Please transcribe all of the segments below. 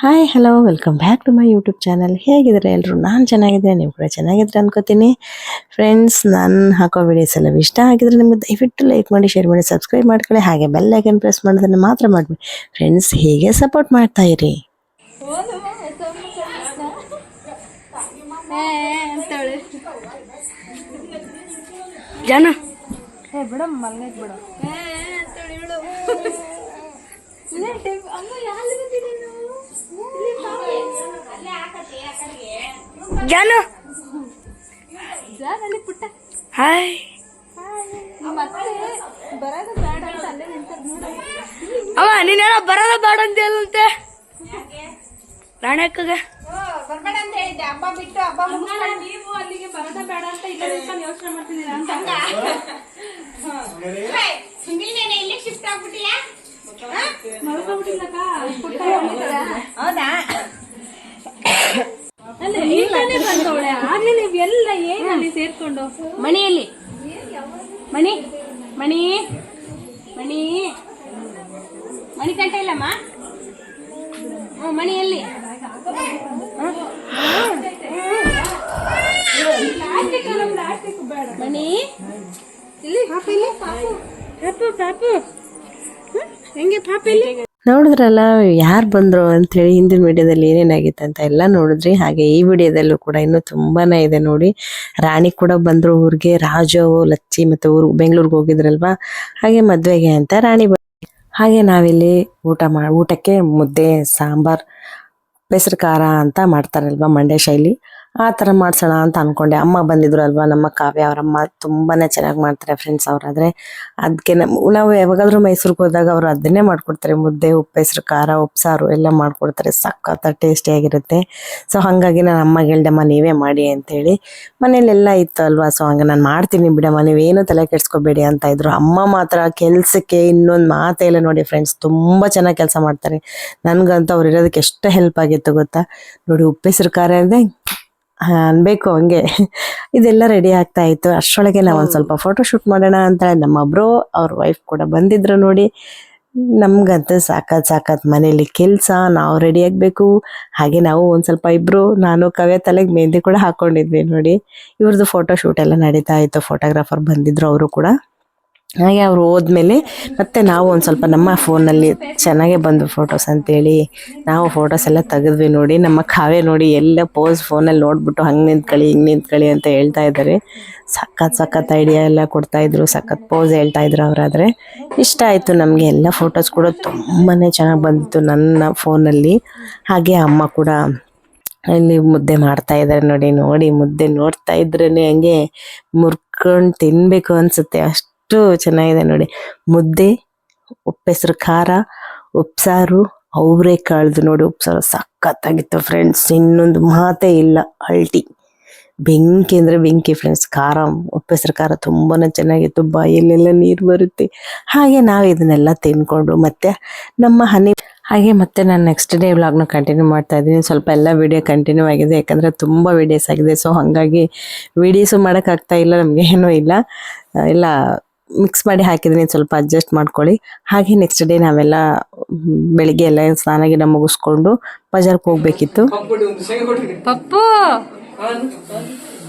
Hi hello welcome back to my YouTube channel ಹೇಗಿದ್ದಾರೆ ಎಲ್ಲರೂ ನಾನು ಚೆನ್ನಾಗಿದ್ದೆ ನೀವು ಕೂಡ ಚೆನ್ನಾಗಿದ್ದರೆ ಅನ್ಕೋತೀನಿ. ಫ್ರೆಂಡ್ಸ್ ನಾನು ಹಾಕೋ ವಿಡಿಯೋಸ್ ಎಲ್ಲ ಇಷ್ಟ ಆಗಿದ್ರೆ ನಿಮಗೆ ದಯವಿಟ್ಟು ಲೈಕ್ ಮಾಡಿ ಶೇರ್ ಮಾಡಿ ಸಬ್ಸ್ಕ್ರೈಬ್ ಮಾಡ್ಕೊಳ್ಳಿ. ಹಾಗೆ ಬೆಲ್ ಐಕನ್ ಪ್ರೆಸ್ ಮಾಡೋದನ್ನು ಮಾತ್ರ ಮಾಡಬೇಡಿ. ಫ್ರೆಂಡ್ಸ್ ಹೀಗೆ ಸಪೋರ್ಟ್ ಮಾಡ್ತಾ ಇರಿ? ಜನ. ಜನ. ಹಾಯ್. ಅವ ನೀನೇನೋ ಬರೋದ ಬೇಡ ಅಂತ ಹೇಳಂತೆ ರಾಣಕ್ಕಗ ನೀವು ಅಲ್ಲಿಗೆ ಬರೋದ ಬೇಡ ಅಂತ ಇಲ್ಲ ನಿಂತ್ಕೊಂಡು ಯೋಚನೆ ಮಾಡ್ತಿದ್ದೀರಾ ಅಂತ. ಮಲ್ಕೊಂಡ್ಬಿಟ್ಟಿಲ್ಲಕ್ಕ? ಪುಟ್ಟ. ಅಲ್ಲ, ಈಗ ತಾನೇ ಬಂದವಳೆ. ಆಗ್ಲೇ ನೀವ್ ಎಲ್ಲ ಏನ್ ಅಲ್ಲಿ ಸೇರ್ಕೊಂಡು? ಮನೆಯಲ್ಲಿ ಮಣಿ ಮಣಿ ಮಣಿ. ಮಣಿ ಕಂಟ ಇಲ್ಲಮ್ಮ? ಹ್ಞೂ ಮಣಿಯಲ್ಲಿ ಮಣಿ? ಇಲ್ಲಿ. ಪಾಪ ಪಾಪು ಪಾಪು? ಹೆಂಗೆ ಪಾಪ ಇಲ್ಲಿ? ನೋಡಿದ್ರಲ್ಲ, ಯಾರು ಬಂದರು ಅಂಥೇಳಿ ಹಿಂದಿನ ವಿಡಿಯೋದಲ್ಲಿ ಏನೇನಾಗಿತ್ತು ಅಂತ ಎಲ್ಲ ನೋಡಿದ್ರಿ. ಹಾಗೆ ಈ ವಿಡಿಯೋದಲ್ಲೂ ಕೂಡ ಇನ್ನೂ ತುಂಬಾ ಇದೆ ನೋಡಿ. ರಾಣಿ ಕೂಡ ಬಂದರು ಊರಿಗೆ, ರಾಜು, ಲಚ್ಚಿ ಮತ್ತು ಊರು, ಬೆಂಗಳೂರಿಗೆ ಹೋಗಿದ್ರಲ್ವಾ? ಹಾಗೆ ಮದುವೆಗೆ ಅಂತ ರಾಣಿ ಹಾಗೆ ನಾವಿಲ್ಲಿ ಊಟ ಮಾ, ಊಟಕ್ಕೆ ಮುದ್ದೆ, ಸಾಂಬಾರ್ ಬೆಸರು ಖಾರ ಅಂತ ಮಾಡ್ತಾರಲ್ವ ಮಂಡ್ಯ ಶೈಲಿ. ಆ ಥರ ಮಾಡ್ಸೋಣ ಅಂತ ಅನ್ಕೊಂಡೆ. ಅಮ್ಮ ಬಂದಿದ್ರು ಅಲ್ವಾ ನಮ್ಮ ಕಾವ್ಯ ಅವರಮ್ಮ ತುಂಬಾನೇ ಚೆನ್ನಾಗಿ ಮಾಡ್ತಾರೆ ಫ್ರೆಂಡ್ಸ್ ಅವರಾದ್ರೆ. ಅದಕ್ಕೆ ನಮ್ಮ ನಾವು ಯಾವಾಗಾದ್ರೂ ಮೈಸೂರಿಗೆ ಹೋದಾಗ ಅವರು ಅದನ್ನೇ ಮಾಡ್ಕೊಡ್ತಾರೆ. ಮುದ್ದೆ, ಉಪ್ಪು, ಹೆಸರು, ಖಾರ ಉಪ್ಸಾರು ಎಲ್ಲ ಮಾಡ್ಕೊಡ್ತಾರೆ. ಟೇಸ್ಟಿ ಟೇಸ್ಟಿಯಾಗಿರುತ್ತೆ ಸೊ ಹಾಗಾಗಿ ನಾನು ಅಮ್ಮಗೆ ಹೇಳ್ದಮ್ಮ, ನೀವೇ ಮಾಡಿ ಅಂತೇಳಿ. ಮನೇಲೆಲ್ಲ ಇತ್ತು ಅಲ್ವಾ ಸೊ ಹಂಗೆ ನಾನು ಮಾಡ್ತೀನಿ ಬಿಡಮ್ಮ. ನೀವೇನು ತಲೆ ಕೆಡ್ಸ್ಕೋಬೇಡಿ ಅಂತ ಇದ್ರು. ಅಮ್ಮ ಮಾತ್ರ ಕೆಲ್ಸಕ್ಕೆ ಇನ್ನೊಂದು ಮಾತೇ ಇಲ್ಲ ನೋಡಿ ಫ್ರೆಂಡ್ಸ್ ತುಂಬ ಚೆನ್ನಾಗಿ ಕೆಲಸ ಮಾಡ್ತಾರೆ. ನನ್ಗಂತೂ ಅವ್ರು ಇರೋದಕ್ಕೆ ಎಷ್ಟು ಹೆಲ್ಪ್ ಆಗಿತ್ತು ಗೊತ್ತಾ? ನೋಡಿ ಉಪ್ಪೆಸರು ಖಾರ ಅಂದರೆ ಅನ್ಬೇಕು ಹಂಗೆ. ಇದೆಲ್ಲ ರೆಡಿ ಆಗ್ತಾ ಇತ್ತು. ಅಷ್ಟರೊಳಗೆ ನಾವು ಒಂದು ಸ್ವಲ್ಪ ಫೋಟೋ ಶೂಟ್ ಮಾಡೋಣ ಅಂತ ನಮ್ಮೊಬ್ರು ಅವ್ರ ವೈಫ್ ಕೂಡ ಬಂದಿದ್ರು ನೋಡಿ. ನಮ್ಗಂತ ಸಾಕತ್ ಸಾಕತ್ ಮನೇಲಿ ಕೆಲಸ ನಾವು ರೆಡಿ ಆಗಬೇಕು. ಹಾಗೆ ನಾವು ಒಂದು ಸ್ವಲ್ಪ ಇಬ್ರು ನಾನು ಕವ್ಯ ತಲೆಗೆ ಮೆಹಂದಿ ಕೂಡ ಹಾಕೊಂಡಿದ್ವಿ ನೋಡಿ. ಇವ್ರದ್ದು ಫೋಟೋ ಶೂಟ್ ಎಲ್ಲ ನಡೀತಾ ಇತ್ತು. ಫೋಟೋಗ್ರಾಫರ್ ಬಂದಿದ್ರು ಅವರು ಕೂಡ. ಹಾಗೆ ಅವ್ರು ಹೋದ್ಮೇಲೆ ಮತ್ತೆ ನಾವು ಒಂದು ಸ್ವಲ್ಪ ನಮ್ಮ ಫೋನಲ್ಲಿ ಚೆನ್ನಾಗೇ ಬಂದು ಫೋಟೋಸ್ ಅಂತೇಳಿ ನಾವು ಫೋಟೋಸ್ ಎಲ್ಲ ತೆಗೆದ್ವಿ ನೋಡಿ, ನಮ್ಮ ಕಾವೇ ನೋಡಿ ಎಲ್ಲ ಪೋಸ್ ಫೋನಲ್ಲಿ ನೋಡ್ಬಿಟ್ಟು ಹಂಗೆ ನಿಂತ್ಕೊಳ್ಳಿ ಹಿಂಗೆ ನಿಂತ್ಕೊಳ್ಳಿ ಅಂತ ಹೇಳ್ತಾ ಇದ್ದಾರೆ. ಸಖತ್ ಸಖತ್ ಐಡಿಯಾ ಎಲ್ಲ ಕೊಡ್ತಾ ಇದ್ರು, ಸಖತ್ ಪೋಸ್ ಹೇಳ್ತಾ ಇದ್ರು ಅವರಾದ್ರೆ. ಇಷ್ಟ ಆಯಿತು ನಮಗೆ ಎಲ್ಲ ಫೋಟೋಸ್ ಕೂಡ ತುಂಬಾ ಚೆನ್ನಾಗಿ ಬಂದಿತ್ತು ನನ್ನ ಫೋನಲ್ಲಿ ಹಾಗೆ ಅಮ್ಮ ಕೂಡ ಇಲ್ಲಿ ಮುದ್ದೆ ಮಾಡ್ತಾ ಇದ್ದಾರೆ ನೋಡಿ ನೋಡಿ ಮುದ್ದೆ ನೋಡ್ತಾ ಇದ್ರೇ ಹಂಗೆ ಮುರ್ಕೊಂಡು ತಿನ್ಬೇಕು ಅನ್ಸುತ್ತೆ ಅಷ್ಟು ಚೆನ್ನಾಗಿದೆ ನೋಡಿ. ಮುದ್ದೆ, ಉಪ್ಪೆಸರು ಖಾರ, ಉಪ್ಸಾರು ಅವರೆಕಾಳ್ದು ನೋಡಿ ಉಪ್ಸಾರು ಸಖತ್ತಾಗಿತ್ತು ಫ್ರೆಂಡ್ಸ್ ಇನ್ನೊಂದು ಮಾತೇ ಇಲ್ಲ ಅಲ್ಟಿ ಬೆಂಕಿ ಅಂದರೆ ಬೆಂಕಿ ಫ್ರೆಂಡ್ಸ್ ಖಾರ, ಉಪ್ಪೆಸರು ಖಾರ ತುಂಬಾ ಚೆನ್ನಾಗಿತ್ತು. ಬಾಯಲ್ಲೆಲ್ಲ ನೀರು ಬರುತ್ತೆ. ಹಾಗೆ ನಾವು ಇದನ್ನೆಲ್ಲ ತಿನ್ಕೊಂಡು ಮತ್ತೆ ನಮ್ಮ ಹನಿ ಹಾಗೆ ಮತ್ತೆ ನಾನು ನೆಕ್ಸ್ಟ್ ಡೇ ವ್ಲಾಗ್ನ ಕಂಟಿನ್ಯೂ ಮಾಡ್ತಾ ಇದ್ದೀನಿ. ಸ್ವಲ್ಪ ಎಲ್ಲ ವಿಡಿಯೋ ಕಂಟಿನ್ಯೂ ಆಗಿದೆ. ಯಾಕಂದರೆ ತುಂಬ ವೀಡಿಯೋಸ್ ಆಗಿದೆ. ಸೊ ಹಾಗಾಗಿ ವಿಡಿಯೋಸು ಮಾಡೋಕ್ಕಾಗ್ತಾ ಇಲ್ಲ, ನಮಗೆ ಏನೂ ಇಲ್ಲ. ಇಲ್ಲ ಮಿಕ್ಸ್ ಮಾಡಿ ಹಾಕಿದ್ದೀನಿ ಸ್ವಲ್ಪ ಅಡ್ಜಸ್ಟ್ ಮಾಡ್ಕೊಳ್ಳಿ. ಹಾಗೆ ನೆಕ್ಸ್ಟ್ ಡೇ ನಾವೆಲ್ಲ ಬೆಳಿಗ್ಗೆ ಎಲ್ಲ ಸ್ನಾನ ಗಿಡ ಮುಗಿಸ್ಕೊಂಡು ಬಜಾರ್ಗೆ ಹೋಗ್ಬೇಕಿತ್ತು. ಪಪ್ಪು!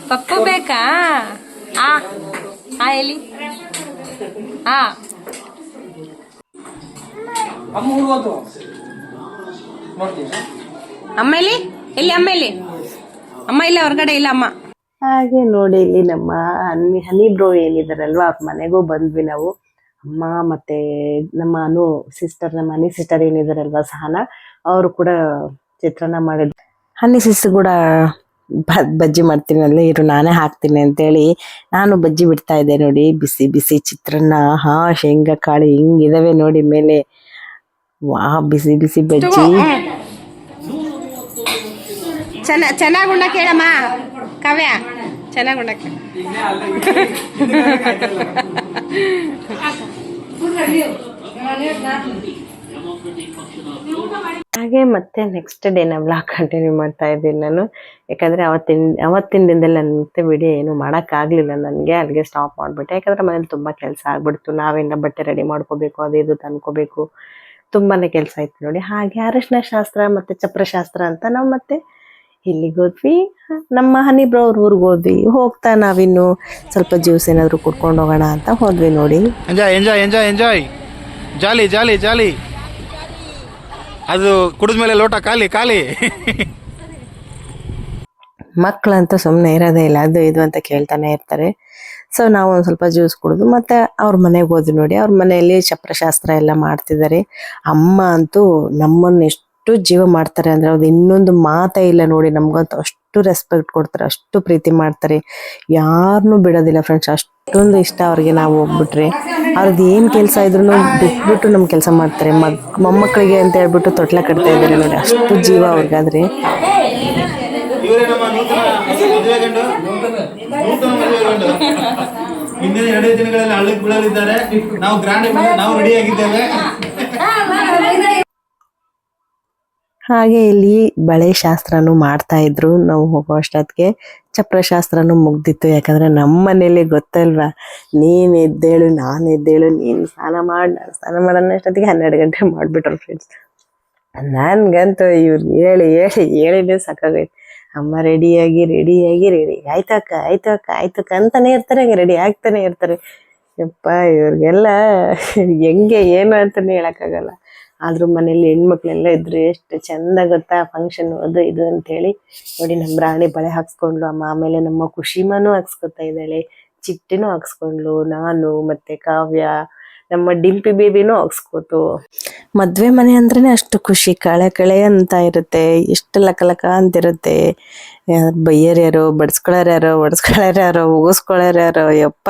ಪಪ್ಪು ಬೇಕಾ? ಆ ಆ ಎಲ್ಲಿ? ಆ. ಅಮ್ಮ ಇಲ್ಲಿ ಅಮ್ಮ ಎಲ್ಲಿ? ಎಲ್ಲಿ ಅಮ್ಮ ಎಲ್ಲಿ? ಅಮ್ಮ ಇಲ್ಲ ಹೊರಗಡೆ ಇಲ್ಲ ಅಮ್ಮ. ಹಾಗೆ ನೋಡಿ ಇಲ್ಲಿ ನಮ್ಮ ಹನಿ ಹನಿ ಬ್ರೋ ಏನಿದಾರಲ್ವಾ, ಅವ್ರ ಮನೆಗೂ ಬಂದ್ವಿ ನಾವು. ಅಮ್ಮ ಮತ್ತೆ ನಮ್ಮ ಅನು ಸಿಸ್ಟರ್ ನಮ್ಮ ಹನಿ ಸಿಸ್ಟರ್ ಏನಿದಾರಲ್ವಾ, ಸಹನ, ಅವರು ಕೂಡ ಚಿತ್ರಾನ್ನ ಮಾಡಿದ್ರು ಹನಿ ಸಿಸ್ಟರ್ ಕೂಡ ಬಜ್ಜಿ ಮಾಡ್ತೀನಿ ಅಲ್ಲಿ ಇರು, ನಾನೇ ಹಾಕ್ತೀನಿ ಅಂತೇಳಿ ನಾನು ಬಜ್ಜಿ ಬಿಡ್ತಾ ಇದ್ದೆ ನೋಡಿ. ಬಿಸಿ ಬಿಸಿ ಚಿತ್ರಾನ್ನ ಹಾ, ಶೇಂಗಾ, ಕಾಳು ಹಿಂಗಿದಾವೆ ನೋಡಿ ಮೇಲೆ. ವಾ, ಬಿಸಿ ಬಿಸಿ ಬಜ್ಜಿ. ಚೆನ್ನ ಚೆನ್ನಾಗಿ ಉಣ್ಣಕ್ಕೆ ಕೇಳಮ್ಮ, ಕಾವ್ಯ. ಚೆನ್ನಾಗಿ ಉಣ್ಣಕ್ಕೆ ಹಾಗೆ ಮತ್ತೆ ನೆಕ್ಸ್ಟ್ ಡೇ ನಾ ವ್ಲಾಗ್ ಕಂಟಿನ್ಯೂ ಮಾಡ್ತಾ ಇದ್ದೀನಿ ನಾನು. ಯಾಕಂದ್ರೆ ಅವತ್ತಿನ ಅವತ್ತಿನ ದಿನದಲ್ಲಿ ನನ್ನ ಮತ್ತೆ ವಿಡಿಯೋ ಏನು ಮಾಡೋಕ್ಕಾಗಲಿಲ್ಲ ನನಗೆ ಅಲ್ಲಿಗೆ ಸ್ಟಾಪ್ ಮಾಡಿಬಿಟ್ಟೆ. ಯಾಕಂದ್ರೆ ಮನೇಲಿ ತುಂಬ ಕೆಲಸ ಆಗ್ಬಿಡ್ತು. ನಾವೇನ ಬಟ್ಟೆ ರೆಡಿ ಮಾಡ್ಕೋಬೇಕು ಅದು ಇದು ತಂದ್ಕೋಬೇಕು. ತುಂಬಾ ಕೆಲಸ ಇತ್ತು ನೋಡಿ. ಹಾಗೆ ಅರಿಶಿನ ಶಾಸ್ತ್ರ ಮತ್ತೆ ಚಪ್ರಶಾಸ್ತ್ರ ಅಂತ ನಾವು ಮತ್ತೆ ಇಲ್ಲಿಗೆ ಹೋದ್ವಿ. ನಮ್ಮ ಹನಿಬ್ರವ್ರ ಊರಿಗೆ ಹೋದ್ವಿ. ಹೋಗ್ತಾ ನಾವಿನ್ನು ಸ್ವಲ್ಪ ಜ್ಯೂಸ್ ಏನಾದರೂ ಕುಡ್ಕೊಂಡು ಹೋಗೋಣ ಅಂತ ಹೋದ್ವಿ ನೋಡಿ. Enjoy enjoy enjoy enjoy jolly jolly jolly. ಅದು ಕುಡಿದ್ಮೇಲೆ ಲೋಟ ಖಾಲಿ ಖಾಲಿ. ಮಕ್ಕಳಂತೂ ಸುಮ್ಮನೆ ಇರೋದೇ ಇಲ್ಲ. ಅದು ಇದು ಅಂತ ಕೇಳ್ತಾನೆ ಇರ್ತಾರೆ. ಸೊ ನಾವು ಒಂದು ಸ್ವಲ್ಪ ಜ್ಯೂಸ್ ಕುಡಿದು ಮತ್ತೆ ಅವ್ರ ಮನೆಗೆ ಹೋದ್ವಿ ನೋಡಿ. ಅವ್ರ ಮನೆಯಲ್ಲಿ ಚಪ್ರಶಾಸ್ತ್ರ ಎಲ್ಲ ಮಾಡ್ತಿದ್ದಾರೆ. ಅಮ್ಮ ಅಂತೂ ನಮ್ಮನ್ನ ಎಷ್ಟು ಜೀವ ಮಾಡ್ತಾರೆ ಅಂದ್ರೆ ಅದು ಇನ್ನೊಂದು ಮಾತೇ ಇಲ್ಲ ನೋಡಿ, ನಮ್ಗಂತೂ ಅಷ್ಟು ರೆಸ್ಪೆಕ್ಟ್ ಕೊಡ್ತಾರೆ, ಅಷ್ಟು ಪ್ರೀತಿ ಮಾಡ್ತಾರೆ. ಯಾರನ್ನು ಬಿಡೋದಿಲ್ಲ ಫ್ರೆಂಡ್ಸ್ ಅಷ್ಟೊಂದು ಇಷ್ಟ ಅವ್ರಿಗೆ ನಾವು ಹೋಗ್ಬಿಟ್ರೆ. ಅವ್ರದ್ದು ಏನು ಕೆಲಸ ಇದ್ರು ಬಿಟ್ಬಿಟ್ಟು ನಮ್ಮ ಕೆಲಸ ಮಾಡ್ತಾರೆ. ಮಗ್, ಮೊಮ್ಮಕ್ಕಳಿಗೆ ಅಂತ ಹೇಳ್ಬಿಟ್ಟು ತೊಟ್ಲ ಕಟ್ತಾ ಇದ್ದಾರೆ ನೋಡಿ, ಅಷ್ಟು ಜೀವ ಅವ್ರಿಗಾದ್ರೆ ದಿನಗಳಲ್ಲಿ ನಾವು ಗ್ರ್ಯಾಂಡ್ ನಾವು ರೆಡಿ ಆಗಿದ್ದೇವೆ. ಹಾಗೆ ಇಲ್ಲಿ ಬಳೆ ಶಾಸ್ತ್ರನು ಮಾಡ್ತಾ ಇದ್ರು. ನಾವು ಹೋಗೋ ಅಷ್ಟೊತ್ತಿಗೆ ಚಪ್ರಶಾಸ್ತ್ರನೂ ಮುಗ್ದಿತ್ತು. ಯಾಕಂದ್ರೆ ನಮ್ಮ ಮನೇಲಿ ಗೊತ್ತಲ್ವಾ? ನೀನ್ ಎದ್ದೇಳು, ನಾನು ಎದ್ದೇಳು, ನೀನ್ ಸ್ನಾನ ಮಾಡಿ, ನಾನು ಸ್ನಾನ ಮಾಡೋಣ ಅಷ್ಟೊತ್ತಿಗೆ ಹನ್ನೆರಡು ಗಂಟೆ ಮಾಡ್ಬಿಟ್ರು ಫ್ರೆಂಡ್ಸ್ ನನ್ಗಂತೂ ಇವ್ರು ಹೇಳಿ ಹೇಳಿ, ಹೇಳಿದ್ರೆ ಸಾಕಾಗೈತೆ ಅಮ್ಮ ರೆಡಿಯಾಗಿ ರೆಡಿಯಾಗಿ ರೆಡಿ ಆಯ್ತು ಅಕ್ಕ ಆಯ್ತು ಅಕ್ಕ ಆಯ್ತು ಅಕ್ಕ ಅಂತಾನೆ ಇರ್ತಾರೆ, ಹಂಗೆ ರೆಡಿ ಆಗ್ತಾನೆ ಇರ್ತಾರೆ. ಯಪ್ಪ, ಇವ್ರಿಗೆಲ್ಲ ಹೆಂಗೆ ಏನು ಅಂತಾನೆ ಹೇಳಕ್ಕಾಗಲ್ಲ. ಆದ್ರೂ ಮನೇಲಿ ಹೆಣ್ಮಕ್ಳೆಲ್ಲ ಇದ್ರು ಎಷ್ಟು ಚಂದ ಗೊತ್ತಾ ಫಂಕ್ಷನ್ ಅದು ಇದು ಅಂತ ಹೇಳಿ ನೋಡಿ ನಮ್ಮ ರಾಣಿ ಬಳೆ ಹಾಕ್ಸ್ಕೊಂಡ್ಲು, ಅಮ್ಮ ಆಮೇಲೆ ನಮ್ಮ ಖುಷಿಮನು ಹಾಕ್ಸ್ಕೊತಾ ಇದ್ದಾಳೆ, ಚಿಟ್ಟೆನು ಹಾಕ್ಸ್ಕೊಂಡ್ಲು, ನಾನು ಮತ್ತೆ ಕಾವ್ಯ, ನಮ್ಮ ಡಿಂಪಿ ಬೇಬಿನೂ ಹಾಕ್ಸ್ಕೋತು. ಮದ್ವೆ ಮನೆ ಅಂದ್ರೆ ಅಷ್ಟು ಖುಷಿ, ಕಳೆ ಕಳೆ ಅಂತ ಇರುತ್ತೆ, ಎಷ್ಟು ಲಕ ಲಕ ಅಂತಿರುತ್ತೆ. ಬೈಯರ್ ಯಾರೋ ಬಡ್ಸ್ಕೊಳ್ಳೋರು ಯಾರೋ ಒಡ್ಸ್ಕೊಳ್ಳೋರು ಯಾರೋ ಉಗಿಸ್ಕೊಳ್ಳೋರು ಯಾರೋ, ಯಪ್ಪ,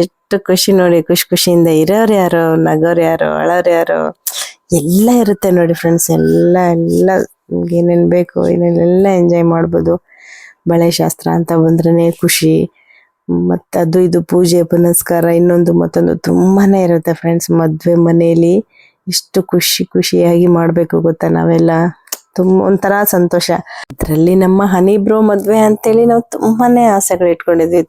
ಎಷ್ಟು ಖುಷಿ ನೋಡಿ, ಖುಷಿ ಖುಷಿಯಿಂದ ಇರೋರು ಯಾರೋ, ನಗೋರು ಯಾರೋ, ಅಳೋರು ಯಾರೋ. ಎಲ್ಲ ಇರುತ್ತೆ ನೋಡಿ ಫ್ರೆಂಡ್ಸ್ ಎಲ್ಲ ಎಲ್ಲ ಏನೇನು ಬೇಕು ಏನೇನೆಲ್ಲ ಎಂಜಾಯ್ ಮಾಡ್ಬೋದು. ಬಳೆ ಶಾಸ್ತ್ರ ಅಂತ ಬಂದ್ರೇ ಖುಷಿ. ಮತ್ತು ಅದು ಇದು ಪೂಜೆ, ಪುನಸ್ಕಾರ, ಇನ್ನೊಂದು ಮತ್ತೊಂದು ತುಂಬಾನೇ ಇರುತ್ತೆ ಫ್ರೆಂಡ್ಸ್ ಮದುವೆ ಮನೆಯಲ್ಲಿ ಇಷ್ಟು ಖುಷಿ ಖುಷಿಯಾಗಿ ಮಾಡಬೇಕು ಗೊತ್ತಾ ನಾವೆಲ್ಲ. ತುಂಬ ಒಂಥರ ಸಂತೋಷ. ಅದರಲ್ಲಿ ನಮ್ಮ ಹನಿಬ್ರೋ ಮದುವೆ ಅಂತೇಳಿ ನಾವು ತುಂಬಾನೇ ಆಸೆಗಳು ಇಟ್ಕೊಂಡಿದ್ವಿ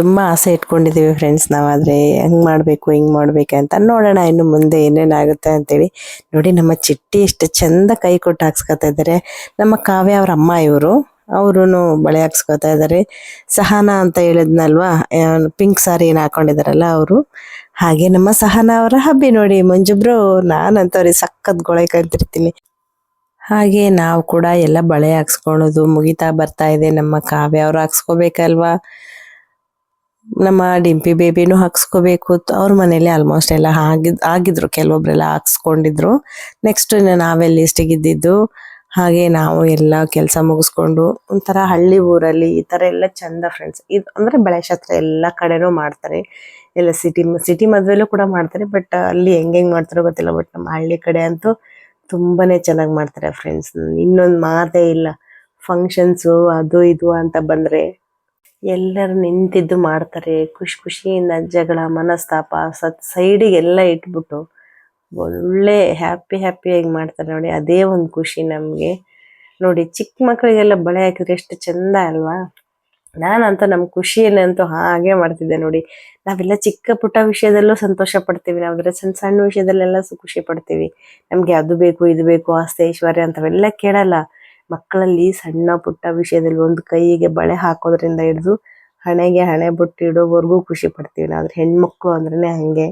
ತುಂಬಾ ಆಸೆ ಇಟ್ಕೊಂಡಿದ್ದೀವಿ ಫ್ರೆಂಡ್ಸ್ ನಾವಾದ್ರೆ ಹೆಂಗ್ ಹಿಂಗೆ ಮಾಡಬೇಕು ಅಂತ. ನೋಡೋಣ ಇನ್ನು ಮುಂದೆ ಏನೇನಾಗುತ್ತೆ ಅಂತೇಳಿ. ನೋಡಿ ನಮ್ಮ ಚಿಟ್ಟಿ ಎಷ್ಟು ಚಂದ ಕೈ ಕೊಟ್ಟು ಹಾಕ್ಸ್ಕೊತಾ ಇದ್ದಾರೆ ನಮ್ಮ ಕಾವ್ಯ ಅವ್ರ ಅಮ್ಮ ಇವರು. ಅವರು ಬಳೆ ಹಾಕ್ಸ್ಕೊತಾ ಇದ್ದಾರೆ ಸಹನಾ ಅಂತ ಹೇಳಿದ್ನಲ್ವಾ ಪಿಂಕ್ ಸಾರಿ ಏನು ಹಾಕೊಂಡಿದಾರಲ್ಲ ಅವರು. ಹಾಗೆ ನಮ್ಮ ಸಹನಾ ಅವರ ಹಬ್ಬಿ ನೋಡಿ ಮಂಜುಬ್ರು ನಾನಂತವ್ರಿಗೆ ಸಖತ್ ಗೊಳಕಂತಿರ್ತೀನಿ ಹಾಗೆ ನಾವು ಕೂಡ ಎಲ್ಲ ಬಳೆ ಹಾಕ್ಸ್ಕೊಳೋದು ಮುಗಿತಾ ಬರ್ತಾ ಇದೆ. ನಮ್ಮ ಕಾವ್ಯ ಅವ್ರು ಹಾಕ್ಸ್ಕೋಬೇಕಲ್ವಾ? ನಮ್ಮ ಡಿಂಪಿ ಬೇಬಿನೂ ಹಾಕ್ಸ್ಕೋಬೇಕು. ಅವ್ರ ಮನೇಲಿ ಆಲ್ಮೋಸ್ಟ್ ಎಲ್ಲ ಆಗಿದ್ ಆಗಿದ್ರು. ಕೆಲವೊಬ್ರೆಲ್ಲ ಹಾಕ್ಸ್ಕೊಂಡಿದ್ರು. ನೆಕ್ಸ್ಟ್ ನಾವೆಲ್ಲ ಇದ್ದಿದ್ದು, ಹಾಗೆ ನಾವು ಎಲ್ಲ ಕೆಲಸ ಮುಗಿಸ್ಕೊಂಡು ಒಂಥರ ಹಳ್ಳಿ ಊರಲ್ಲಿ ಈ ತರ ಎಲ್ಲ ಚಂದ ಫ್ರೆಂಡ್ಸ್ ಇದು ಅಂದ್ರೆ ಬಳೆ ಶಾಸ್ತ್ರ ಎಲ್ಲ ಕಡೆನೂ ಮಾಡ್ತಾರೆ. ಎಲ್ಲ ಸಿಟಿ ಸಿಟಿ ಮದುವೆಲ್ಲೂ ಕೂಡ ಮಾಡ್ತಾರೆ ಬಟ್ ಅಲ್ಲಿ ಹೆಂಗೆ ಹೆಂಗೆ ಮಾಡ್ತಾರೋ ಗೊತ್ತಿಲ್ಲ ಬಟ್ ನಮ್ಮ ಹಳ್ಳಿ ಕಡೆ ಅಂತೂ ತುಂಬಾನೇ ಚೆನ್ನಾಗಿ ಮಾಡ್ತಾರೆ ಫ್ರೆಂಡ್ಸ್ ಇನ್ನೊಂದು ಮಾತೇ ಇಲ್ಲ. ಫಂಕ್ಷನ್ಸು ಅದು ಇದು ಅಂತ ಬಂದ್ರೆ ಎಲ್ಲರೂ ನಿಂತಿದ್ದು ಮಾಡ್ತಾರೆ. ಖುಷಿ ಖುಷಿಯಿಂದ ಜಗಳ ಮನಸ್ತಾಪ ಸತ್ ಸೈಡಿಗೆ ಎಲ್ಲ ಇಟ್ಬಿಟ್ಟು ಒಳ್ಳೆ ಹ್ಯಾಪಿ ಹ್ಯಾಪಿಯಾಗಿ ಮಾಡ್ತಾರೆ ನೋಡಿ. ಅದೇ ಒಂದು ಖುಷಿ ನಮಗೆ. ನೋಡಿ, ಚಿಕ್ಕ ಮಕ್ಕಳಿಗೆಲ್ಲ ಬಳೆ ಹಾಕಿದ್ರೆ ಎಷ್ಟು ಚಂದ ಅಲ್ವಾ? ನಾನಂತೂ ನಮ್ಮ ಖುಷಿಯನ್ನಂತೂ ಹಾಗೆ ಮಾಡ್ತಿದ್ದೆ ನೋಡಿ. ನಾವೆಲ್ಲ ಚಿಕ್ಕ ಪುಟ್ಟ ವಿಷಯದಲ್ಲೂ ಸಂತೋಷ ಪಡ್ತೀವಿ. ನಾವೆಲ್ಲ ಸಣ್ಣ ಸಣ್ಣ ವಿಷಯದಲ್ಲೆಲ್ಲ ಖುಷಿ ಪಡ್ತೀವಿ. ನಮಗೆ ಅದು ಬೇಕು, ಇದು ಬೇಕು, ಆಸ್ತಿ ಐಶ್ವರ್ಯ ಅಂತವೆಲ್ಲ ಕೇಳಲ್ಲ. ಮಕ್ಕಳಲ್ಲಿ ಸಣ್ಣ ಪುಟ್ಟ ವಿಷಯದಲ್ಲಿ ಒಂದು ಕೈಗೆ ಬಳೆ ಹಾಕೋದ್ರಿಂದ ಹಿಡಿದು ಹಣೆಗೆ ಹಣೆ ಬೊಟ್ಟು ಇಡೋವರೆಗೂ ಖುಷಿ ಪಡ್ತೀವಿ ನಾವು. ಆದ್ರೆ ಹೆಣ್ಮಕ್ಳು ಅಂದ್ರೆ ಹಂಗೆ.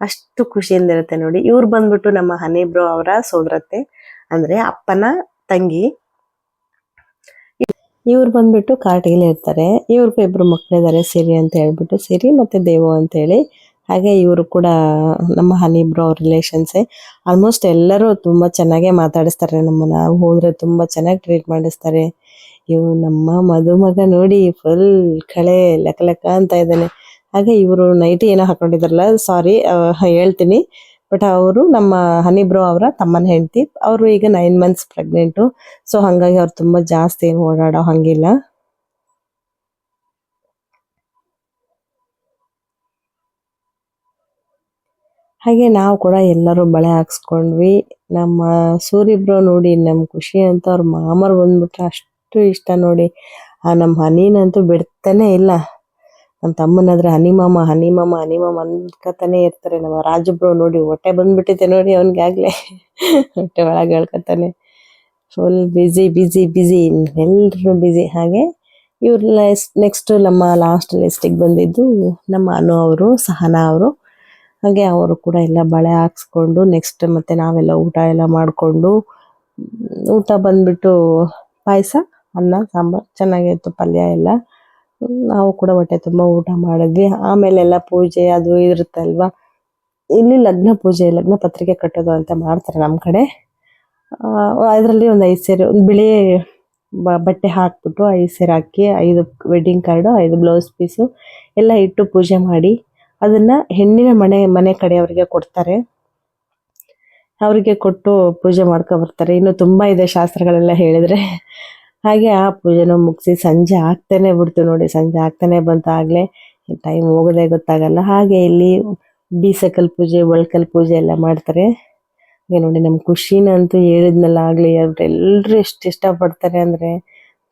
ಅಷ್ಟು ಖುಷಿಯಿಂದ ಇರುತ್ತೆ ನೋಡಿ. ಇವ್ರು ಬಂದ್ಬಿಟ್ಟು ನಮ್ಮ ಹನಿಬ್ರೋ ಅವರ ಸೋದರತ್ತೆ. ಅಂದ್ರೆ ಅಪ್ಪನ ತಂಗಿ. ಇವ್ರು ಬಂದ್ಬಿಟ್ಟು ಕಾರ್ಟಿಗೆಲ್ಲ ಇರ್ತಾರೆ. ಇವ್ರಿಗೂ ಇಬ್ರು ಮಕ್ಕಳಿದ್ದಾರೆ ಸಿರಿ ಅಂತ ಹೇಳ್ಬಿಟ್ಟು ಸಿರಿ ಮತ್ತೆ ದೇವು ಅಂತ ಹೇಳಿ ಹಾಗೆ ಇವರು ಕೂಡ ನಮ್ಮ ಹನಿಬ್ರು ಅವ್ರ ರಿಲೇಷನ್ಸೇ ಆಲ್ಮೋಸ್ಟ್ ಎಲ್ಲರೂ ತುಂಬಾ ಚೆನ್ನಾಗೇ ಮಾತಾಡಿಸ್ತಾರೆ ನಮ್ಮನ್ನ. ಹೋದರೆ ತುಂಬಾ ಚೆನ್ನಾಗಿ ಟ್ರೀಟ್ ಮಾಡಿಸ್ತಾರೆ. ಇವು ನಮ್ಮ ಮದುಮಗ ನೋಡಿ ಫುಲ್ ಕಳೆ ಲೆಕ್ಕ ಲೆಕ್ಕ ಅಂತ ಇದ್ದಾನೆ. ಹಾಗೆ ಇವರು ನೈಟಿ ಏನೋ ಹಾಕೊಂಡಿದ್ರಲ್ಲ ಸಾರಿ ಹೇಳ್ತೀನಿ. ಬಟ್ ಅವರು ನಮ್ಮ ಹನಿಬ್ರೋ ಅವರ ತಮ್ಮನ ಹೆಂಡತಿ. ಅವರು ಈಗ ನೈನ್ ಮಂತ್ಸ್ ಪ್ರೆಗ್ನೆಂಟು ಸೊ ಹಾಗಾಗಿ ಅವ್ರು ತುಂಬಾ ಜಾಸ್ತಿ ಏನು ಓಡಾಡೋ ಹಂಗಿಲ್ಲ. ಹಾಗೆ ನಾವು ಕೂಡ ಎಲ್ಲರೂ ಬಳೆ ಹಾಕ್ಸ್ಕೊಂಡ್ವಿ. ನಮ್ಮ ಸೂರಿಬ್ರೋ ನೋಡಿ ನಮ್ಮ ಖುಷಿ ಅಂತ ಅವ್ರ ಮಾಮರು ಬಂದ್ಬಿಟ್ರೆ ಅಷ್ಟು ಇಷ್ಟ ನೋಡಿ. ಆ ನಮ್ಮ ಹನಿನಂತೂ ಬಿಡ್ತಾನೆ ಇಲ್ಲ. ನಮ್ಮ ತಮ್ಮನಾದ್ರೆ ಹನಿಮಾಮ ಹನಿಮಾಮ ಹನಿಮಾಮ ಅನ್ಕತಾನೆ ಇರ್ತಾರೆ. ನಮ್ಮ ರಾಜಬ್ರು ನೋಡಿ ಹೊಟ್ಟೆ ಬಂದ್ಬಿಟ್ಟಿದೆ ನೋಡಿ ಅವನಿಗಾಗಲೇ. ಹೊಟ್ಟೆ ಒಳಗೆ ಹೇಳ್ಕೊತಾನೆ. ಫುಲ್ ಬ್ಯುಸಿ ಬ್ಯುಸಿ ಬ್ಯುಸಿ ಎಲ್ಲರೂ ಬ್ಯುಸಿ ಹಾಗೆ ಇವ್ರ ನೆಕ್ಸ್ಟ್ ನಮ್ಮ ಲಾಸ್ಟ್ ಲಿಸ್ಟಿಗೆ ಬಂದಿದ್ದು ನಮ್ಮ ಅನು ಅವರು, ಸಹನಾ ಅವರು. ಹಾಗೆ ಅವರು ಕೂಡ ಎಲ್ಲ ಬಳೆ ಹಾಕ್ಸ್ಕೊಂಡು ನೆಕ್ಸ್ಟ್ ಮತ್ತೆ ನಾವೆಲ್ಲ ಊಟ ಎಲ್ಲ ಮಾಡಿಕೊಂಡು ಊಟ ಬಂದ್ಬಿಟ್ಟು ಪಾಯಸ, ಅನ್ನ, ಸಾಂಬಾರು ಚೆನ್ನಾಗಿತ್ತು ಪಲ್ಯ ಎಲ್ಲ. ನಾವು ಕೂಡ ಹೊಟ್ಟೆ ತುಂಬ ಊಟ ಮಾಡಿದ್ವಿ. ಆಮೇಲೆ ಎಲ್ಲ ಪೂಜೆ ಅದು ಇರುತ್ತಲ್ವಾ? ಇಲ್ಲಿ ಲಗ್ನ ಪೂಜೆ, ಲಗ್ನ ಪತ್ರಿಕೆ ಕಟ್ಟೋದು ಅಂತ ಮಾಡ್ತಾರೆ ನಮ್ಮ ಕಡೆ. ಅದರಲ್ಲಿ ಒಂದು ಐದು ಸೇರು, ಒಂದು ಬಿಳಿ ಬ- ಬಟ್ಟೆ ಹಾಕ್ಬಿಟ್ಟು ಐದು ಸೇರು ಹಾಕಿ, ಐದು ವೆಡ್ಡಿಂಗ್ ಕಾರ್ಡು ಐದು ಬ್ಲೌಸ್ ಪೀಸು ಎಲ್ಲ ಇಟ್ಟು ಪೂಜೆ ಮಾಡಿ. ಅದನ್ನ ಹೆಣ್ಣಿನ ಮನೆ ಮನೆ ಕಡೆಯವರಿಗೆ ಕೊಡ್ತಾರೆ. ಅವರಿಗೆ ಕೊಟ್ಟು ಪೂಜೆ ಮಾಡ್ಕೊ ಬರ್ತಾರೆ. ಇನ್ನು ತುಂಬಾ ಇದೆ ಶಾಸ್ತ್ರಗಳೆಲ್ಲ ಹೇಳಿದ್ರೆ. ಹಾಗೆ ಆ ಪೂಜೆನ ಮುಗಿಸಿ ಸಂಜೆ ಆಗ್ತಾನೆ ಬಿಡ್ತು ನೋಡಿ. ಸಂಜೆ ಆಗ್ತಾನೆ ಬಂತು ಆಗಲೇ ಟೈಮ್ ಹೋಗೋದೇ ಗೊತ್ತಾಗಲ್ಲ. ಹಾಗೆ ಇಲ್ಲಿ ಬೀಸಕಲ್ ಪೂಜೆ, ಒಳ್ಕಲ್ ಪೂಜೆ ಎಲ್ಲ ಮಾಡ್ತಾರೆ. ಹಾಗೆ ನೋಡಿ ನಮ್ಮ ಖುಷಿನಂತೂ ಹೇಳಿದ್ನಲ್ಲ ಆಗ್ಲಿ ಎಲ್ರು ಎಷ್ಟು ಇಷ್ಟಪಡ್ತಾರೆ ಅಂದ್ರೆ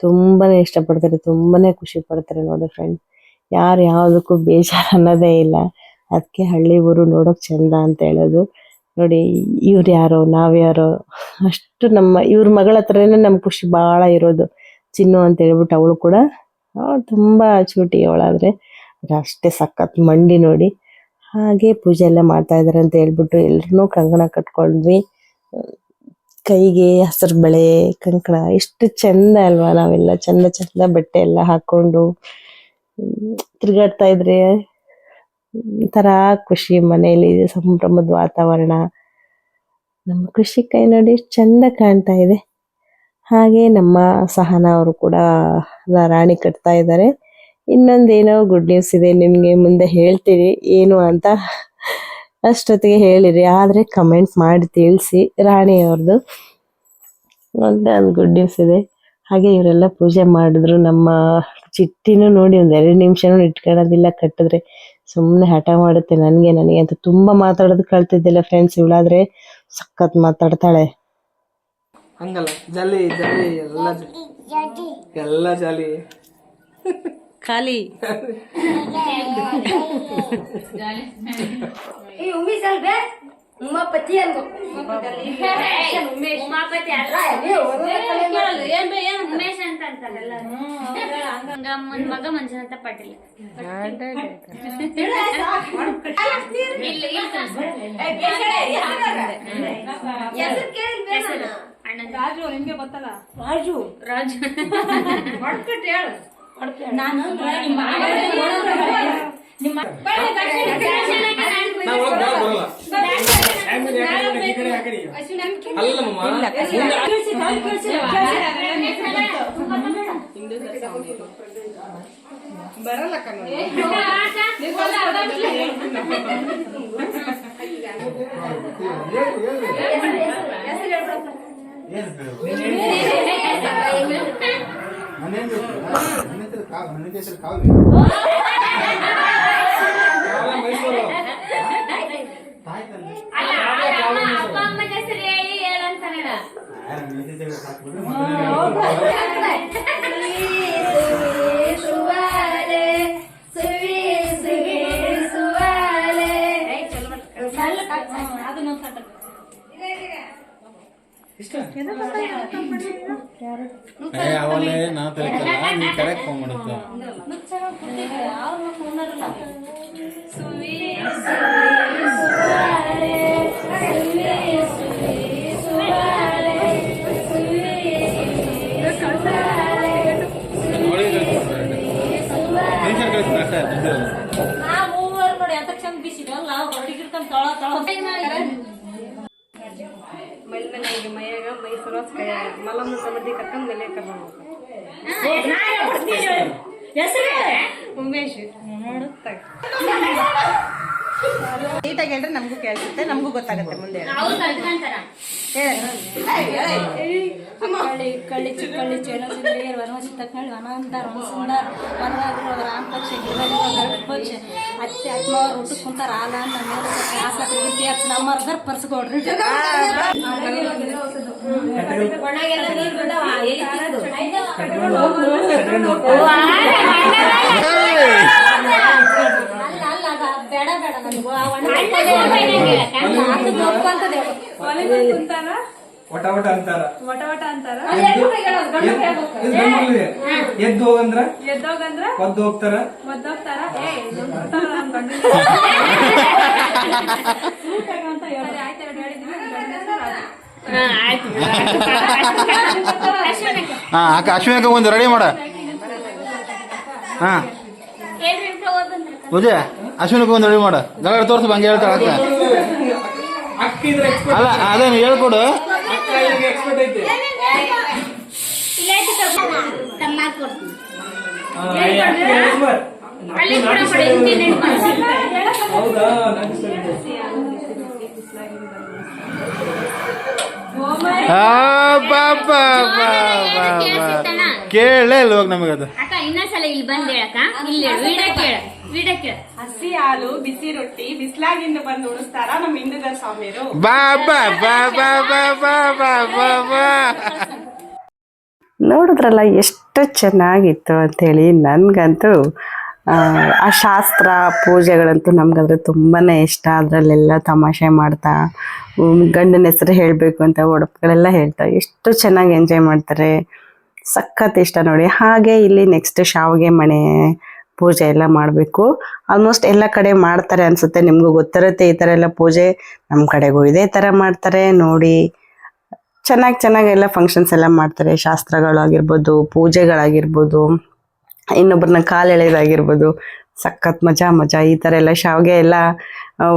ತುಂಬಾನೇ ಇಷ್ಟಪಡ್ತಾರೆ. ತುಂಬಾನೇ ಖುಷಿ ಪಡ್ತಾರೆ ನೋಡಿ ಫ್ರೆಂಡ್ ಯಾರು ಯಾವುದಕ್ಕೂ ಬೇಜಾರು ಅನ್ನೋದೇ ಇಲ್ಲ. ಅದಕ್ಕೆ ಹಳ್ಳಿ ಊರು ನೋಡೋಕೆ ಚಂದ ಅಂತ ಹೇಳೋದು. ನೋಡಿ ಇವ್ರು ಯಾರೋ ನಾವ್ಯಾರೋ ಅಷ್ಟು ನಮ್ಮ ಇವ್ರ ಮಗಳ ಹತ್ರನೇ ನಮ್ಮ ಖುಷಿ ಭಾಳ ಇರೋದು. ಚಿನ್ನು ಅಂತ ಹೇಳ್ಬಿಟ್ಟು ಅವಳು ಕೂಡ ತುಂಬ ಚೂಟಿ ಅವಳಾದ್ರೆ. ಅಷ್ಟೇ ಸಖತ್ ಮಂಡಿ ನೋಡಿ. ಹಾಗೆ ಪೂಜೆ ಎಲ್ಲ ಮಾಡ್ತಾ ಇದಾರೆ ಅಂತ ಹೇಳ್ಬಿಟ್ಟು ಎಲ್ಲರೂ ಕಂಕಣ ಕಟ್ಕೊಂಡ್ವಿ. ಕೈಗೆ ಹಸಿರು ಬಳೆ ಕಂಕಣ ಎಷ್ಟು ಚಂದ ಅಲ್ವಾ ನಾವೆಲ್ಲ. ಚಂದ ಚಂದ ಬಟ್ಟೆ ಎಲ್ಲ ಹ್ಮ್, ತಿರ್ಗಾಡ್ತಾ ಇದ್ರೆ ಒಂಥರ ಖುಷಿ ಮನೆಯಲ್ಲಿ ಸಂಭ್ರಮದ ವಾತಾವರಣ. ನಮ್ಮ ಖುಷಿ ಕೈ ನೋಡಿ ಚಂದ ಕಾಣ್ತಾ ಇದೆ. ಹಾಗೆ ನಮ್ಮ ಸಹನ ಅವರು ಕೂಡ ರಾಣಿ ಕಟ್ತಾ ಇದ್ದಾರೆ. ಇನ್ನೊಂದೇನೋ ಗುಡ್ ನ್ಯೂಸ್ ಇದೆ, ನಿಮಗೆ ಮುಂದೆ ಹೇಳ್ತೀನಿ. ಏನು ಅಂತ ಅಷ್ಟೊತ್ತಿಗೆ ಹೇಳಿರಿ, ಆದರೆ ಕಮೆಂಟ್ ಮಾಡಿ ತಿಳಿಸಿ. ರಾಣಿ ಅವ್ರದ್ದು ಒಂದು ಗುಡ್ ನ್ಯೂಸ್ ಇದೆ. ಹಾಗೆ ಇವರೆಲ್ಲ ಪೂಜೆ ಮಾಡಿದ್ರು. ನಮ್ಮ ಚಿಟ್ಟಿನೂ ನೋಡಿ ಒಂದ್ ಎರಡು ನಿಮಿಷನೂ ಇಟ್ಕೊಳ್ಳೋದಿಲ್ಲ ಕಟ್ಟಿದ್ರೆ. ಸುಮ್ಮನೆ ಹಠ ಮಾಡುತ್ತೆ ನನಗೆ ನನಗೆ ಅಂತ ತುಂಬಾ ಮಾತಾಡೋದು ಕಳ್ತಿದ್ದಿಲ್ಲ ಫ್ರೆಂಡ್ಸ್ ಇವಳಾದ್ರೆ ಸಖತ್ ಮಾತಾಡ್ತಾಳೆ. ಹಂಗಲ್ಲ ಜಾಲಿ ಜಾಲಿ ಎಲ್ಲ ಎಲ್ಲ ಜಾಲಿ. ಖಾಲಿ. ಅಲ್ವೇ? ಉಮಾಪತಿ ಉಮಾಪತಿ. ಉಮೇಶ್. ಅಂತ ಅಂತಾರಲ್ಲ ಹಂಗಮ್ಮನ್ ಮಗ ಮಂಜುನಾಥ ಪಾಟೀಲ್. ರಾಜು ನಿಮ್ಗೆ ಗೊತ್ತಲ್ಲ? ರಾಜು. ರಾಜು. ಹೊಡ್ಕಟ್ ಹೇಳು. ನಾನು ನಿಮ್ಮ ಬರಲ್ಲ, ಬರಲ್ಲ. ಆಮೇಲೆ ಆ ಕಡೆ ಈ ಕಡೆ, ಆ ಕಡೆ. ಅಲ್ಲ ಮಮ್ಮ. ಬರಲ್ಲ ಕನ್ನಡ ನನ್ನ ಹೆಸರು ಕಾವ್ಯ ನನ್ನ ಹೆಸರು ಕಾವ್ಯ ನಾವೇ ಮೈಸೂರು. ತಾಯಿ ತಂದೆ ಅಲ್ಲ ಅಮ್ಮ ಅಪ್ಪ ಅಮ್ಮನ ಹೆಸರು ಹೇಳಿ ಹೇಳಂತಾನೆ ಆ, ನನ್ನ ಹೆಸರು ಸಾಕ್ಬಿಟ್ರೆ ಮತ್ತೆ ಸುವಾಲೆ ಸುವಿ ಸುವಿ ಸುವಾಲೆ ಇಷ್ಟ ಅವಲೇ ನಾ ತಿಳ್ಕಲ್ಲ ನೀ ಕರೆಕ್ಟ್ ಫೋನ್ ಮಾಡುತ್ತೆ ನಾವು ಹೊರಗಿರ್ಕೊಂಡ್ ತೊಳ ತೊಳ ಮೈಲ್ಮನೆಗೆ ಮೈಯಾಗ ಮೈ ಸರೋಸ್ ಕೈಯಾಗ ಮಲಮ್ಮ ಸಮೃದ್ಧಿ ಕರ್ಕೊಂಡ್ ಮೇಲೆ ಕರ್ಕೊಂಡು ಉಮೇಶ್ ನೀಟಾಗಿ ಹೇಳ್ರೆ ನಮಗೂ ಕೇಳಿಸುತ್ತೆ ನಮಗೂ ಗೊತ್ತಾಗುತ್ತೆ ಮುಂದೆ ಕಳ್ಳಿ ಕಳ್ಳಿ ಚಿಕ್ಕಳ್ಳಿ ಚೇಲಸಿದ್ರಿ ವನವಸಿ ತಕ್ಕಳ್ಳಿ ವನಂದಾರ ವನಸುಂದಾರ ವನವಾಗ್ರ ರಾಮ ಪಕ್ಷ ಅತ್ತೆ ಅತ್ಮವ್ರು ಊಟಕ್ಕೆ ಕುಂತಾರ ಅಂತ ನಮ್ಮ ಹಚ್ಚ ನಮ್ಮರ್ದಾರ ಪರ್ಸ್ಕೊಡ್ರಿ. ಒಣಗೆಲ್ಲ ನೀರ್ ಬಿಡವ ಒಟ ಅಂತಾರ ಅಂತಾರ ಎದ್ದು ಹೋಗಂದ್ರ ಎದ್ದು ಹೋಗಂದ್ರ ಹೋಗ್ತಾರ ಒಂದು ರೆಡಿ ಮಾಡ ಹಾ ಪೂಜೆ ಅಶ್ವಿನಿ ಒಂದು ರೆಡಿ ಮಾಡು. ಗಲಾಡ ತೋರಿಸು, ಬಂಗೆ ಹೇಳ್ತಾಳೆ ಅಲ್ಲ ಅದೇ ನೀವು ಹೇಳ್ಕೊಡು ಕೇಳೇ ಇಲ್ವಾಗ ನಮಗದು. ಇನ್ನೊಂದ್ಸಲ ಇಲ್ಲಿ ಬಂದ್ ಹೇಳಕ್ಕ. ಇಲ್ಲಿ ಕೇಳ. ಕ್ರೀಡಕ್ಕೆ ಹಸಿ ಬಿಸಿ ರೊಟ್ಟಿ ಬಿಸಿಲಾಗಿಂದ ಬಂದು ಸ್ವಾಮಿಯರು. ಬಾಬಾ ಬಾಬಾ ಬಾಬಾ ಬಾಬಾ ಬಾ ನೋಡಿದ್ರಲ್ಲ ಎಷ್ಟು ಚೆನ್ನಾಗಿತ್ತು ಅಂಥೇಳಿ ನನಗಂತೂ ಆ ಶಾಸ್ತ್ರ ಪೂಜೆಗಳಂತೂ ನಮಗಾದ್ರೆ ತುಂಬಾ ಇಷ್ಟ. ಅದರಲ್ಲೆಲ್ಲ ತಮಾಷೆ ಮಾಡ್ತಾ ಗಂಡನ ಹೆಸರು ಹೇಳಬೇಕು ಅಂತ ಒಡಪುಗಳೆಲ್ಲ ಹೇಳ್ತಾ ಎಷ್ಟು ಚೆನ್ನಾಗಿ ಎಂಜಾಯ್ ಮಾಡ್ತಾರೆ. ಸಖತ್ ಇಷ್ಟ ನೋಡಿ. ಹಾಗೆ ಇಲ್ಲಿ ನೆಕ್ಸ್ಟ್ ಶಾವಿಗೆ ಮನೆ ಪೂಜೆ ಎಲ್ಲ ಮಾಡಬೇಕು. ಆಲ್ಮೋಸ್ಟ್ ಎಲ್ಲ ಕಡೆ ಮಾಡ್ತಾರೆ ಅನ್ಸುತ್ತೆ, ನಿಮಗೂ ಗೊತ್ತಿರುತ್ತೆ ಈ ಥರ ಎಲ್ಲ ಪೂಜೆ. ನಮ್ಮ ಕಡೆಗೂ ಇದೇ ಥರ ಮಾಡ್ತಾರೆ, ನೋಡಿ. ಚೆನ್ನಾಗಿ ಚೆನ್ನಾಗಿ ಎಲ್ಲ ಫಂಕ್ಷನ್ಸ್ ಎಲ್ಲ ಮಾಡ್ತಾರೆ, ಶಾಸ್ತ್ರಗಳಾಗಿರ್ಬೋದು, ಪೂಜೆಗಳಾಗಿರ್ಬೋದು. ಇನ್ನೊಬ್ಬರನ್ನ ಕಾಲು ಎಳೆಯೋದಾಗಿರ್ಬೋದು ಸಖತ್ ಮಜಾ ಮಜಾ ಈ ಥರ ಎಲ್ಲ ಶಾವಿಗೆ ಎಲ್ಲ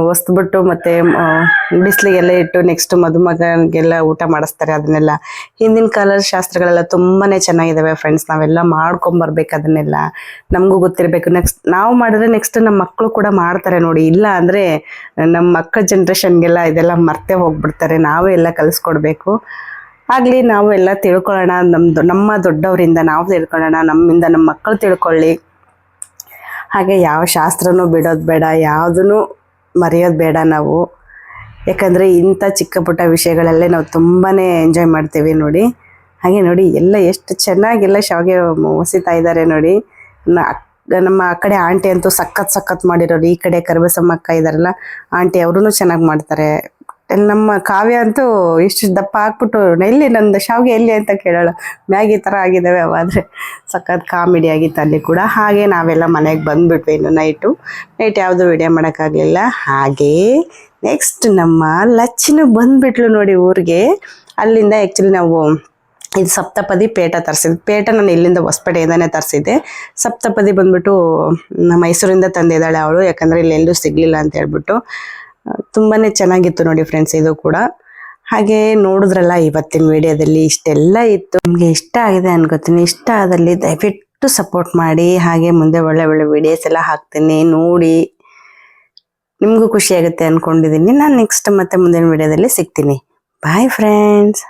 ಹೊಸ್ಬಿಟ್ಟು ಮತ್ತು ಬಿಸಿಲಿಗೆಲ್ಲ ಇಟ್ಟು ನೆಕ್ಸ್ಟ್ ಮದುಮಗನಿಗೆಲ್ಲ ಊಟ ಮಾಡಿಸ್ತಾರೆ ಅದನ್ನೆಲ್ಲ. ಹಿಂದಿನ ಕಾಲದ ಶಾಸ್ತ್ರಗಳೆಲ್ಲ ತುಂಬಾ ಚೆನ್ನಾಗಿದ್ದಾವೆ ಫ್ರೆಂಡ್ಸ್ ನಾವೆಲ್ಲ ಮಾಡ್ಕೊಂಬರ್ಬೇಕು ಅದನ್ನೆಲ್ಲ. ನಮಗೂ ಗೊತ್ತಿರಬೇಕು. ನೆಕ್ಸ್ಟ್ ನಾವು ಮಾಡಿದ್ರೆ ನೆಕ್ಸ್ಟ್ ನಮ್ಮ ಮಕ್ಕಳು ಕೂಡ ಮಾಡ್ತಾರೆ ನೋಡಿ. ಇಲ್ಲ ಅಂದರೆ ನಮ್ಮ ಮಕ್ಕಳ ಜನ್ರೇಷನ್ಗೆಲ್ಲ ಇದೆಲ್ಲ ಮರ್ತೆ ಹೋಗ್ಬಿಡ್ತಾರೆ. ನಾವೇ ಎಲ್ಲ ಕಲಿಸ್ಕೊಡ್ಬೇಕು. ಆಗಲಿ ನಾವು ಎಲ್ಲ ತಿಳ್ಕೊಳ್ಳೋಣ ನಮ್ಮದು ನಮ್ಮ ದೊಡ್ಡವರಿಂದ ನಾವು ತಿಳ್ಕೊಳ್ಳೋಣ, ನಮ್ಮಿಂದ ನಮ್ಮ ಮಕ್ಕಳು ತಿಳ್ಕೊಳ್ಳಿ. ಹಾಗೆ ಯಾವ ಶಾಸ್ತ್ರನೂ ಬಿಡೋದು ಬೇಡ ಯಾವುದೂ ಮರೆಯೋದು ಬೇಡ ನಾವು. ಯಾಕಂದರೆ ಇಂಥ ಚಿಕ್ಕ ಪುಟ್ಟ ವಿಷಯಗಳಲ್ಲೇ ನಾವು ತುಂಬಾ ಎಂಜಾಯ್ ಮಾಡ್ತೀವಿ ನೋಡಿ. ಹಾಗೆ ನೋಡಿ, ಎಲ್ಲ ಎಷ್ಟು ಚೆನ್ನಾಗೆಲ್ಲ ಶಾವಿಗೆ ಹೊಸಿತಾ ಇದ್ದಾರೆ ನೋಡಿ. ನಮ್ಮ ಆ ಕಡೆ ಆಂಟಿ ಅಂತೂ ಸಖತ್ ಸಖತ್ ಮಾಡಿರೋರು, ಈ ಕಡೆ ಕರ್ಬಸಮ್ಮಕ್ಕ ಅಕ್ಕ ಇದಾರಲ್ಲ ಆಂಟಿ ಅವ್ರೂ ಚೆನ್ನಾಗಿ ಮಾಡ್ತಾರೆ. ನಮ್ಮ ಕಾವ್ಯ ಅಂತೂ ಇಷ್ಟು ದಪ್ಪ ಹಾಕ್ಬಿಟ್ಟು ಎಲ್ಲಿ ನಂದು ಶಾವಿಗೆ ಎಲ್ಲಿ ಅಂತ ಕೇಳೋಳು. ಮ್ಯಾಗಿ ಥರ ಆಗಿದ್ದಾವೆ ಅವಾದರೆ ಸಖತ್ ಕಾಮಿಡಿ ಆಗಿತ್ತು ಅಲ್ಲಿ ಕೂಡ. ಹಾಗೆ ನಾವೆಲ್ಲ ಮನೆಗೆ ಬಂದುಬಿಟ್ವಿ ಇನ್ನು ನೈಟು. ನೈಟ್ ಯಾವುದು ವಿಡಿಯೋ ಮಾಡೋಕ್ಕಾಗಲಿಲ್ಲ. ಹಾಗೆ ನೆಕ್ಸ್ಟ್ ನಮ್ಮ ಲಚ್ಚಿನೂ ಬಂದುಬಿಟ್ಲು ನೋಡಿ ಊರಿಗೆ. ಅಲ್ಲಿಂದ ಆ್ಯಕ್ಚುಲಿ ನಾವು ಇದು ಸಪ್ತಪದಿ ಪೇಟ ತರಿಸಿದ್ದು ಪೇಟ ನಾನು ಇಲ್ಲಿಂದ ಹೊಸಪೇಟೆಯಿಂದನೇ ತರಿಸಿದ್ದೆ. ಸಪ್ತಪದಿ ಬಂದ್ಬಿಟ್ಟು ಮೈಸೂರಿಂದ ತಂದಿದ್ದಾಳೆ ಅವಳು. ಯಾಕಂದರೆ ಇಲ್ಲಿ ಎಲ್ಲೂ ಸಿಗಲಿಲ್ಲ ಅಂತ ಹೇಳ್ಬಿಟ್ಟು. ತುಂಬಾ ಚೆನ್ನಾಗಿತ್ತು ನೋಡಿ ಫ್ರೆಂಡ್ಸ್ ಇದು ಕೂಡ. ಹಾಗೆ ನೋಡಿದ್ರಲ್ಲ ಇವತ್ತಿನ ವಿಡಿಯೋದಲ್ಲಿ ಇಷ್ಟೆಲ್ಲ ಇತ್ತು. ನಿಮಗೆ ಇಷ್ಟ ಆಗಿದೆ ಅನ್ಕೋತೀನಿ. ಇಷ್ಟ ಆದಲ್ಲಿ ದಯವಿಟ್ಟು ಸಪೋರ್ಟ್ ಮಾಡಿ, ಹಾಗೆ ಮುಂದೆ ಒಳ್ಳೆ ಒಳ್ಳೆ ವಿಡಿಯೋಸ್ ಎಲ್ಲ ಹಾಕ್ತೀನಿ, ನೋಡಿ. ನಿಮಗೂ ಖುಷಿ ಆಗುತ್ತೆ ಅನ್ಕೊಂಡಿದ್ದೀನಿ ನಾನು ನೆಕ್ಸ್ಟ್ ಮತ್ತೆ ಮುಂದಿನ ವಿಡಿಯೋದಲ್ಲಿ ಸಿಗ್ತೀನಿ. Bye friends